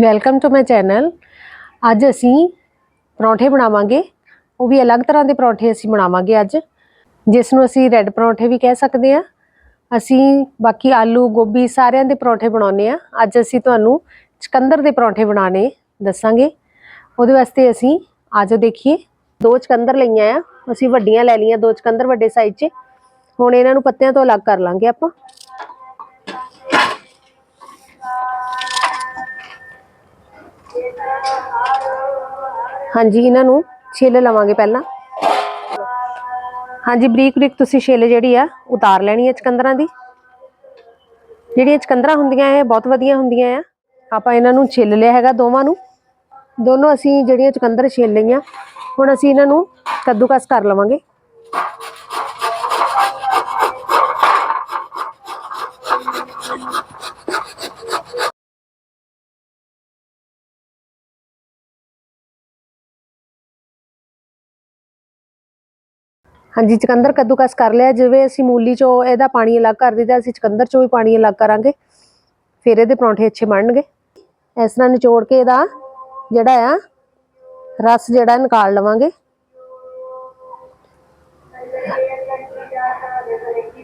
Welcome to my channel ਅੱਜ ਅਸੀਂ ਪਰੌਂਠੇ ਬਣਾਵਾਂਗੇ। ਉਹ ਵੀ ਅਲੱਗ ਤਰ੍ਹਾਂ ਦੇ ਪਰੌਂਠੇ ਅਸੀਂ ਬਣਾਵਾਂਗੇ ਅੱਜ। ਜਿਸ ਨੂੰ ਅਸੀਂ ਰੈੱਡ ਪਰੌਂਠੇ ਵੀ ਕਹਿ ਸਕਦੇ ਹਾਂ। ਅਸੀਂ ਬਾਕੀ ਆਲੂ, ਗੋਭੀ ਸਾਰਿਆਂ ਦੇ ਪਰੌਂਠੇ ਬਣਾਉਂਦੇ ਆ ਅੱਜ ਅਸੀਂ ਤੁਹਾਨੂੰ ਚਕੰਦਰ ਦੇ ਪਰੌਂਠੇ ਬਣਾਉਣੇ ਦੱਸਾਂਗੇ। ਉਹਦੇ ਵਾਸਤੇ ਅਸੀਂ ਆਜੋ ਦੇਖੀਏ। ਦੋ ਚਕੰਦਰ ਲਈਆਂ ਆ। ਅਸੀਂ ਵੱਡੀਆਂ ਲੈ ਲਈਆਂ ਦੋ ਚਕੰਦਰ ਵੱਡੇ ਸਾਈਜ਼ 'ਚ। ਹੁਣ ਇਹਨਾਂ ਨੂੰ ਪੱਤਿਆਂ ਤੋਂ ਅਲੱਗ ਕਰ ਲਾਂਗੇ ਆਪਾਂ। ਹਾਂਜੀ, ਇਹਨਾਂ ਨੂੰ ਛਿੱਲ ਲਵਾਂਗੇ ਪਹਿਲਾਂ। ਹਾਂਜੀ, ਬਰੀਕ ਬਰੀਕ ਤੁਸੀਂ ਛਿੱਲ ਜਿਹੜੀ ਆ, ਉਤਾਰ ਲੈਣੀ ਹੈ ਚਕੰਦਰਾਂ ਦੀ। ਜਿਹੜੀਆਂ ਚਕੰਦਰਾਂ ਹੁੰਦੀਆਂ ਇਹ ਬਹੁਤ ਵਧੀਆ ਹੁੰਦੀਆਂ ਆ। ਆਪਾਂ ਇਹਨਾਂ ਨੂੰ ਛਿੱਲ ਲਿਆ ਹੈਗਾ ਦੋਵਾਂ ਨੂੰ। ਦੋਨੋਂ ਅਸੀਂ ਜਿਹੜੀਆਂ ਚਕੰਦਰ ਛਿੱਲ ਲਈਆਂ, ਹੁਣ ਅਸੀਂ ਇਹਨਾਂ ਨੂੰ ਕੱਦੂਕਸ ਕਰ ਲਵਾਂਗੇ। ਹਾਂਜੀ, ਚਕੰਦਰ ਕੱਦੂਕਸ ਕਰ ਲਿਆ, ਜਿਵੇਂ ਅਸੀਂ ਮੂਲੀ ਚੋਂ ਇਹਦਾ ਪਾਣੀ ਅਲੱਗ ਕਰ ਦਿੱਤਾ, ਅਸੀਂ ਚਕੰਦਰ ਚੋਂ ਵੀ ਪਾਣੀ ਅਲੱਗ ਕਰਾਂਗੇ। ਫਿਰ ਇਹਦੇ ਪਰੌਂਠੇ ਅੱਛੇ ਬਣਨਗੇ। ਇਸ ਤਰ੍ਹਾਂ ਨਿਚੋੜ ਕੇ ਇਹਦਾ ਜਿਹੜਾ ਆ, ਰਸ ਜਿਹੜਾ ਨਿਕਾਲ ਲਵਾਂਗੇ।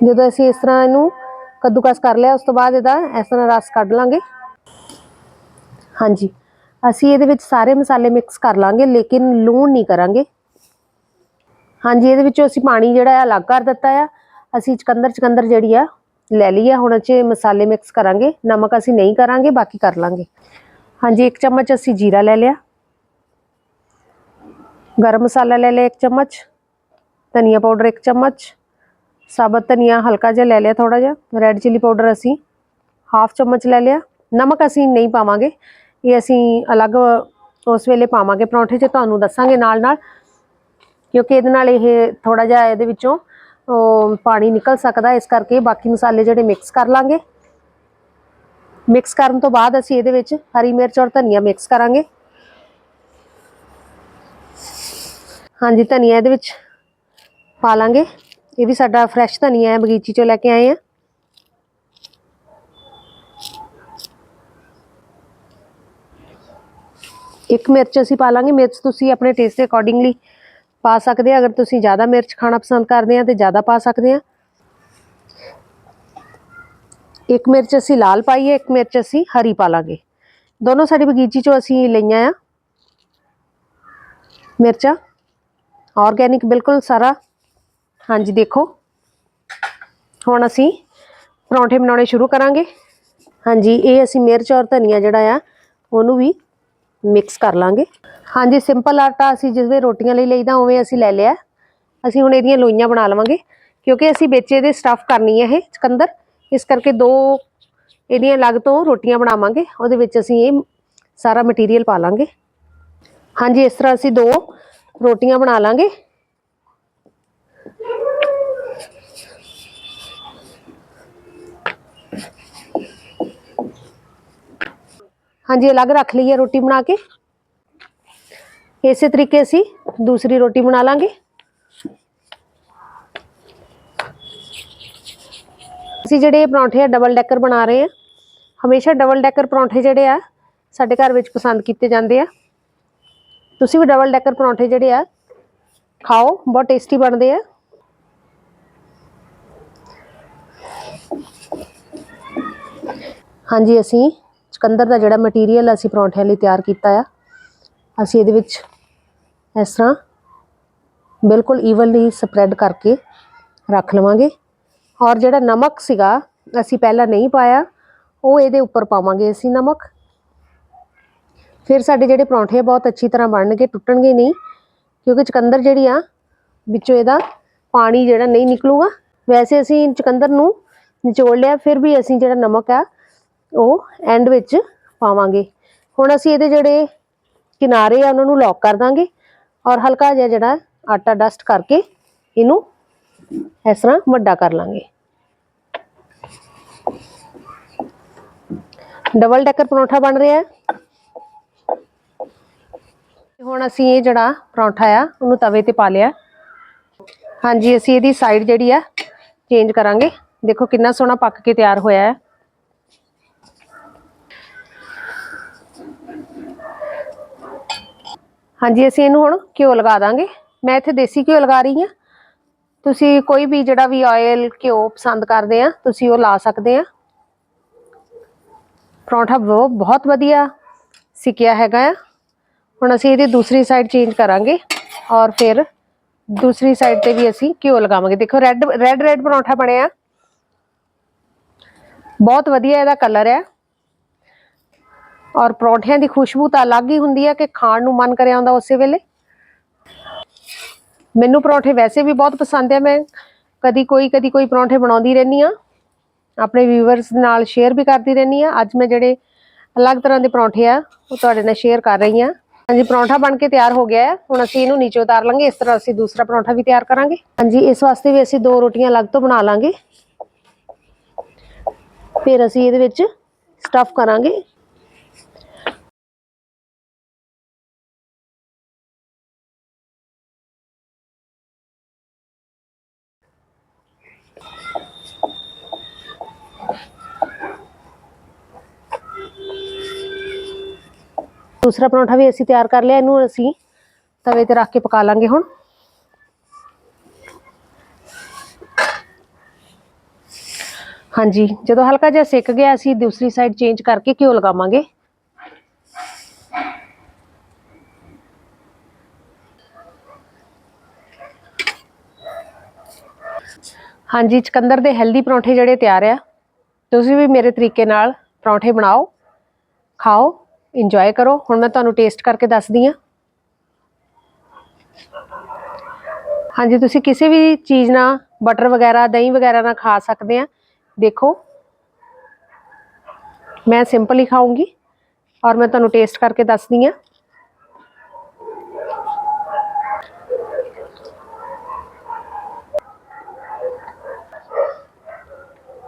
ਜਦੋਂ ਅਸੀਂ ਇਸ ਤਰ੍ਹਾਂ ਇਹਨੂੰ ਕੱਦੂਕਸ ਕਰ ਲਿਆ, ਉਸ ਤੋਂ ਬਾਅਦ ਇਹਦਾ ਇਸ ਤਰ੍ਹਾਂ ਰਸ ਕੱਢ ਲਾਂਗੇ। ਹਾਂਜੀ, ਅਸੀਂ ਇਹਦੇ ਵਿੱਚ ਸਾਰੇ ਮਸਾਲੇ ਮਿਕਸ ਕਰ ਲਾਂਗੇ, ਲੇਕਿਨ ਲੂਣ ਨਹੀਂ ਕਰਾਂਗੇ। ਹਾਂਜੀ, ਇਹਦੇ ਵਿੱਚੋਂ ਅਸੀਂ ਪਾਣੀ ਜਿਹੜਾ ਆ ਅਲੱਗ ਕਰ ਦਿੱਤਾ ਆ। ਅਸੀਂ ਚਕੰਦਰ ਚਕੰਦਰ ਜਿਹੜੀ ਆ, ਲੈ ਲਈ ਆ। ਹੁਣ ਇਹ ਮਸਾਲੇ ਮਿਕਸ ਕਰਾਂਗੇ। ਨਮਕ ਅਸੀਂ ਨਹੀਂ ਕਰਾਂਗੇ, ਬਾਕੀ ਕਰ ਲਾਂਗੇ। ਹਾਂਜੀ, ਇੱਕ ਚਮਚ ਅਸੀਂ ਜੀਰਾ ਲੈ ਲਿਆ। ਗਰਮ ਮਸਾਲਾ ਲੈ ਲਿਆ ਇੱਕ ਚਮਚ। ਧਨੀਆ ਪਾਊਡਰ ਇੱਕ ਚਮਚ। ਸਾਬਤ ਧਨੀਆ ਹਲਕਾ ਜਿਹਾ ਲੈ ਲਿਆ ਥੋੜਾ ਜਿਹਾ। ਰੈੱਡ ਚਿੱਲੀ ਪਾਊਡਰ ਅਸੀਂ ਹਾਫ ਚਮਚ ਲੈ ਲਿਆ। ਨਮਕ ਅਸੀਂ ਨਹੀਂ ਪਾਵਾਂਗੇ। ਇਹ ਅਸੀਂ ਅਲੱਗ ਉਸ ਵੇਲੇ ਪਾਵਾਂਗੇ। ਪਰੌਂਠੇ 'ਚ ਤੁਹਾਨੂੰ ਦੱਸਾਂਗੇ ਨਾਲ ਨਾਲ ਕਿਉਂਕਿ ਇਹਦੇ ਨਾਲ ਇਹ ਥੋੜਾ ਜਿਹਾ ਇਹਦੇ ਵਿੱਚੋਂ ਪਾਣੀ ਨਿਕਲ ਸਕਦਾ, ਇਸ ਕਰਕੇ ਬਾਕੀ ਮਸਾਲੇ ਜਿਹੜੇ ਮਿਕਸ ਕਰ ਲਾਂਗੇ। ਮਿਕਸ ਕਰਨ ਤੋਂ ਬਾਅਦ ਅਸੀਂ ਇਹਦੇ ਵਿੱਚ ਹਰੀ ਮਿਰਚ ਔਰ ਧਨੀਆ ਮਿਕਸ ਕਰਾਂਗੇ। ਹਾਂਜੀ, ਧਨੀਆ ਇਹਦੇ ਵਿੱਚ ਪਾ ਲਾਂਗੇ। ਇਹ ਵੀ ਸਾਡਾ ਫਰੈਸ਼ ਧਨੀਆ ਹੈ, ਬਗੀਚੀ ਚੋਂ ਲੈ ਕੇ ਆਏ ਆ ਇੱਕ ਮਿਰਚ ਅਸੀਂ ਪਾ ਲਾਂਗੇ। ਮਿਰਚ ਤੁਸੀਂ ਆਪਣੇ ਟੇਸਟ ਦੇ ਅਕੋਰਡਿੰਗਲੀ ਪਾ ਸਕਦੇ ਆ। ਅਗਰ ਤੁਸੀਂ ਜ਼ਿਆਦਾ ਮਿਰਚ ਖਾਣਾ ਪਸੰਦ ਕਰਦੇ ਆ ਤੇ ਜ਼ਿਆਦਾ ਪਾ ਸਕਦੇ ਆ। ਇੱਕ ਮਿਰਚ ਅਸੀਂ ਲਾਲ ਪਾਈਏ ਇੱਕ ਮਿਰਚ ਅਸੀਂ ਹਰੀ ਪਾ ਲਾਂਗੇ। ਦੋਨੋਂ ਸਾਡੀ ਬਗੀਚੀ ਚੋਂ ਅਸੀਂ ਲਈਆਂ ਆ। ਮਿਰਚਾਂ ਆਰਗੈਨਿਕ ਬਿਲਕੁਲ ਸਾਰਾ। ਹਾਂਜੀ, ਦੇਖੋ। ਹੁਣ ਅਸੀਂ ਪਰੌਂਠੇ ਬਣਾਉਣੇ ਸ਼ੁਰੂ ਕਰਾਂਗੇ। ਹਾਂਜੀ, ਇਹ ਅਸੀਂ ਮਿਰਚ ਔਰ ਧਨੀਆ ਜਿਹੜਾ ਆ, ਉਹਨੂੰ ਵੀ ਮਿਕਸ ਕਰ ਲਾਂਗੇ। ਹਾਂਜੀ ਸਿੰਪਲ ਆਟਾ ਅਸੀਂ ਜਿਵੇਂ ਰੋਟੀਆਂ ਲਈ ਲਈਦਾ, ਉਵੇਂ ਅਸੀਂ ਲੈ ਲਿਆ। ਅਸੀਂ ਹੁਣ ਇਹਦੀਆਂ ਲੋਈਆਂ ਬਣਾ ਲਵਾਂਗੇ, ਕਿਉਂਕਿ ਅਸੀਂ ਵਿੱਚ ਇਹਦੇ ਸਟਫ ਕਰਨੀ ਹੈ ਇਹ ਚਕੰਦਰ ਇਸ ਕਰਕੇ ਦੋ ਇਹਦੀਆਂ ਅਲੱਗ ਤੋਂ ਰੋਟੀਆਂ ਬਣਾਵਾਂਗੇ, ਉਹਦੇ ਵਿੱਚ ਅਸੀਂ ਇਹ ਸਾਰਾ ਮਟੀਰੀਅਲ ਪਾ ਲਾਂਗੇ। ਹਾਂਜੀ, ਇਸ ਤਰ੍ਹਾਂ ਅਸੀਂ ਦੋ ਰੋਟੀਆਂ ਬਣਾ ਲਾਂਗੇ। ਹਾਂਜੀ ਅਲੱਗ ਰੱਖ ਲਈਏ ਰੋਟੀ ਬਣਾ ਕੇ ਇਸੇ ਤਰੀਕੇ ਅਸੀਂ ਦੂਸਰੀ ਰੋਟੀ ਬਣਾ ਲਾਂਗੇ ਅਸੀਂ ਜਿਹੜੇ ਪਰੌਂਠੇ ਆ ਡਬਲ ਡੈਕਰ ਬਣਾ ਰਹੇ ਆ ਹਮੇਸ਼ਾ ਡਬਲ ਡੈਕਰ ਪਰੌਂਠੇ ਜਿਹੜੇ ਆ ਸਾਡੇ ਘਰ ਵਿੱਚ ਪਸੰਦ ਕੀਤੇ ਜਾਂਦੇ ਆ ਤੁਸੀਂ ਵੀ ਡਬਲ ਡੈਕਰ ਪਰੌਂਠੇ ਜਿਹੜੇ ਆ ਖਾਓ ਬਹੁਤ ਟੇਸਟੀ ਬਣਦੇ ਆ ਹਾਂਜੀ ਅਸੀਂ ਚੁਕੰਦਰ ਦਾ ਜਿਹੜਾ ਮਟੀਰੀਅਲ ਅਸੀਂ ਪਰੌਂਠਿਆਂ ਲਈ ਤਿਆਰ ਕੀਤਾ ਆ, ਅਸੀਂ ਇਹਦੇ ਵਿੱਚ ਇਸ ਤਰ੍ਹਾਂ ਬਿਲਕੁਲ ਈਵਨਲੀ ਸਪਰੈਡ ਕਰਕੇ ਰੱਖ ਲਵਾਂਗੇ। ਔਰ ਜਿਹੜਾ ਨਮਕ ਸੀਗਾ, ਅਸੀਂ ਪਹਿਲਾਂ ਨਹੀਂ ਪਾਇਆ, ਉਹ ਇਹਦੇ ਉੱਪਰ ਪਾਵਾਂਗੇ ਅਸੀਂ ਨਮਕ। ਫਿਰ ਸਾਡੇ ਜਿਹੜੇ ਪਰੌਂਠੇ ਆ ਬਹੁਤ ਅੱਛੀ ਤਰ੍ਹਾਂ ਬਣਨਗੇ, ਟੁੱਟਣਗੇ ਨਹੀਂ, ਕਿਉਂਕਿ ਚਕੰਦਰ ਜਿਹੜੀ ਆ, ਵਿੱਚੋਂ ਇਹਦਾ ਪਾਣੀ ਜਿਹੜਾ ਨਹੀਂ ਨਿਕਲੂਗਾ। ਵੈਸੇ ਅਸੀਂ ਚਕੰਦਰ ਨੂੰ ਨਿਚੋੜ ਲਿਆ, ਫਿਰ ਵੀ ਅਸੀਂ ਜਿਹੜਾ ਨਮਕ ਆ ਉਹ ਐਂਡ ਵਿੱਚ ਪਾਵਾਂਗੇ। ਹੁਣ ਅਸੀਂ ਇਹਦੇ ਜਿਹੜੇ ਕਿਨਾਰੇ ਆ, ਉਹਨਾਂ ਨੂੰ ਲੌਕ ਕਰ ਦਾਂਗੇ ਔਰ ਹਲਕਾ ਜਿਹਾ ਜਿਹੜਾ ਆਟਾ ਡਸਟ ਕਰਕੇ ਇਹਨੂੰ ਇਸ ਤਰ੍ਹਾਂ ਵੱਡਾ ਕਰ ਲਾਂਗੇ। ਡਬਲ ਡੈਕਰ ਪਰੌਂਠਾ ਬਣ ਰਿਹਾ ਹੈ। ਹੁਣ ਅਸੀਂ ਇਹ ਜਿਹੜਾ ਪਰੌਂਠਾ ਆ, ਉਹਨੂੰ ਤਵੇ ਤੇ ਪਾ ਲਿਆ। ਹਾਂਜੀ, ਅਸੀਂ ਇਹਦੀ ਸਾਈਡ ਜਿਹੜੀ ਆ ਚੇਂਜ ਕਰਾਂਗੇ। ਦੇਖੋ ਕਿੰਨਾ ਸੋਹਣਾ ਪੱਕ ਕੇ ਤਿਆਰ ਹੋਇਆ ਹੈ। ਹਾਂਜੀ, ਅਸੀਂ ਇਹਨੂੰ ਹੁਣ ਘਿਓ ਲਗਾ ਦਾਂਗੇ। ਮੈਂ ਇੱਥੇ ਦੇਸੀ ਘਿਓ ਲਗਾ ਰਹੀ ਹਾਂ। ਤੁਸੀਂ ਕੋਈ ਵੀ ਜਿਹੜਾ ਵੀ ਆਇਲ ਘਿਓ ਪਸੰਦ ਕਰਦੇ ਆ, ਤੁਸੀਂ ਉਹ ਲਾ ਸਕਦੇ ਆ। ਪਰੌਂਠਾ ਬਹੁਤ ਬਹੁਤ ਵਧੀਆ ਸਿੱਕਿਆ ਹੈਗਾ ਆ। ਹੁਣ ਅਸੀਂ ਇਹਦੀ ਦੂਸਰੀ ਸਾਈਡ ਚੇਂਜ ਕਰਾਂਗੇ ਔਰ ਫਿਰ ਦੂਸਰੀ ਸਾਈਡ ਤੇ ਵੀ ਅਸੀਂ ਘਿਓ ਲਗਾਵਾਂਗੇ। ਦੇਖੋ ਰੈੱਡ ਰੈੱਡ ਰੈੱਡ ਪਰੌਂਠਾ ਬਣਿਆ। ਬਹੁਤ ਵਧੀਆ ਇਹਦਾ ਕਲਰ ਹੈ ਔਰ ਪਰੌਂਠਿਆਂ ਦੀ ਖੁਸ਼ਬੂ ਤਾਂ ਅਲੱਗ ਹੀ ਹੁੰਦੀ ਹੈ ਕਿ ਖਾਣ ਨੂੰ ਮਨ ਕਰਿਆ ਹੁੰਦਾ ਉਸੇ ਵੇਲੇ। ਮੈਨੂੰ ਪਰੌਂਠੇ ਵੈਸੇ ਵੀ ਬਹੁਤ ਪਸੰਦ ਹੈ ਮੈਂ ਕਦੀ ਕੋਈ ਕਦੀ ਕੋਈ ਪਰੌਂਠੇ ਬਣਾਉਂਦੀ ਰਹਿੰਦੀ ਆ ਆਪਣੇ ਵੀਵਰਸ ਨਾਲ ਸ਼ੇਅਰ ਵੀ ਕਰਦੀ ਰਹਿੰਦੀ ਆ ਅੱਜ ਮੈਂ ਜਿਹੜੇ ਅਲੱਗ ਤਰ੍ਹਾਂ ਦੇ ਪਰੌਂਠੇ ਆ, ਉਹ ਤੁਹਾਡੇ ਨਾਲ ਸ਼ੇਅਰ ਕਰ ਰਹੀ ਆ ਹਾਂਜੀ, ਪਰੌਂਠਾ ਬਣ ਕੇ ਤਿਆਰ ਹੋ ਗਿਆ ਹੈ। ਹੁਣ ਅਸੀਂ ਇਹਨੂੰ ਨੀਚੇ ਉਤਾਰ ਲਾਂਗੇ। ਇਸ ਤਰ੍ਹਾਂ ਅਸੀਂ ਦੂਸਰਾ ਪਰੌਂਠਾ ਵੀ ਤਿਆਰ ਕਰਾਂਗੇ। ਹਾਂਜੀ, ਇਸ ਵਾਸਤੇ ਵੀ ਅਸੀਂ ਦੋ ਰੋਟੀਆਂ ਅਲੱਗ ਤੋਂ ਬਣਾ ਲਾਂਗੇ। ਫਿਰ ਅਸੀਂ ਇਹਦੇ ਵਿੱਚ ਸਟਫ ਕਰਾਂਗੇ। ਦੂਸਰਾ ਪਰੌਂਠਾ ਵੀ ਅਸੀਂ ਤਿਆਰ ਕਰ ਲਿਆ, ਇਹਨੂੰ ਅਸੀਂ ਤਵੇ ਤੇ ਰੱਖ ਕੇ ਪਕਾ ਲਾਂਗੇ ਹੁਣ। ਹਾਂਜੀ, ਜਦੋਂ ਹਲਕਾ ਜਿਹਾ ਸਿੱਕ ਗਿਆ, ਅਸੀਂ ਦੂਸਰੀ ਸਾਈਡ ਚੇਂਜ ਕਰਕੇ ਘਿਓ ਲਗਾਵਾਂਗੇ। ਹਾਂਜੀ ਚਕੰਦਰ ਦੇ ਹੈਲਦੀ ਪਰੌਂਠੇ ਜਿਹੜੇ ਤਿਆਰ ਆ, ਤੁਸੀਂ ਵੀ ਮੇਰੇ ਤਰੀਕੇ ਨਾਲ ਪਰੌਂਠੇ ਬਣਾਓ, ਖਾਓ। ਇੰਜੋਏ ਕਰੋ। ਹੁਣ ਮੈਂ ਤੁਹਾਨੂੰ ਟੇਸਟ ਕਰਕੇ ਦੱਸਦੀ ਆ ਹਾਂਜੀ, ਤੁਸੀਂ ਕਿਸੇ ਵੀ ਚੀਜ਼ ਨਾਲ ਬਟਰ ਵਗੈਰਾ, ਦਹੀਂ ਵਗੈਰਾ ਨਾਲ ਖਾ ਸਕਦੇ ਆ ਦੇਖੋ, ਮੈਂ ਸਿੰਪਲ ਹੀ ਖਾਊਂਗੀ ਔਰ ਮੈਂ ਤੁਹਾਨੂੰ ਟੇਸਟ ਕਰਕੇ ਦੱਸਦੀ ਆ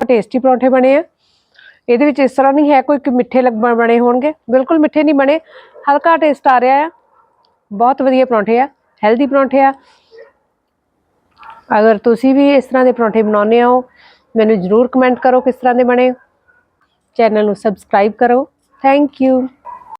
ਟੇਸਟੀ ਪਰੌਂਠੇ ਬਣੇ ਆ। ਇਹਦੇ ਵਿੱਚ ਇਸ ਤਰ੍ਹਾਂ ਨਹੀਂ ਹੈ ਕੋਈ ਕਿ ਮਿੱਠੇ ਲੱਗ ਬਣੇ ਹੋਣਗੇ। ਬਿਲਕੁਲ ਮਿੱਠੇ ਨਹੀਂ ਬਣੇ। ਹਲਕਾ ਟੇਸਟ ਆ ਰਿਹਾ ਆ। ਬਹੁਤ ਵਧੀਆ ਪਰੌਂਠੇ ਆ। ਹੈਲਦੀ ਪਰੌਂਠੇ ਆ। ਅਗਰ ਤੁਸੀਂ ਵੀ ਇਸ ਤਰ੍ਹਾਂ ਦੇ ਪਰੌਂਠੇ ਬਣਾਉਂਦੇ ਹੋ, ਮੈਨੂੰ ਜਰੂਰ ਕਮੈਂਟ ਕਰੋ ਕਿਸ ਤਰ੍ਹਾਂ ਦੇ ਬਣੇ। ਚੈਨਲ ਨੂੰ ਸਬਸਕ੍ਰਾਈਬ ਕਰੋ। Thank you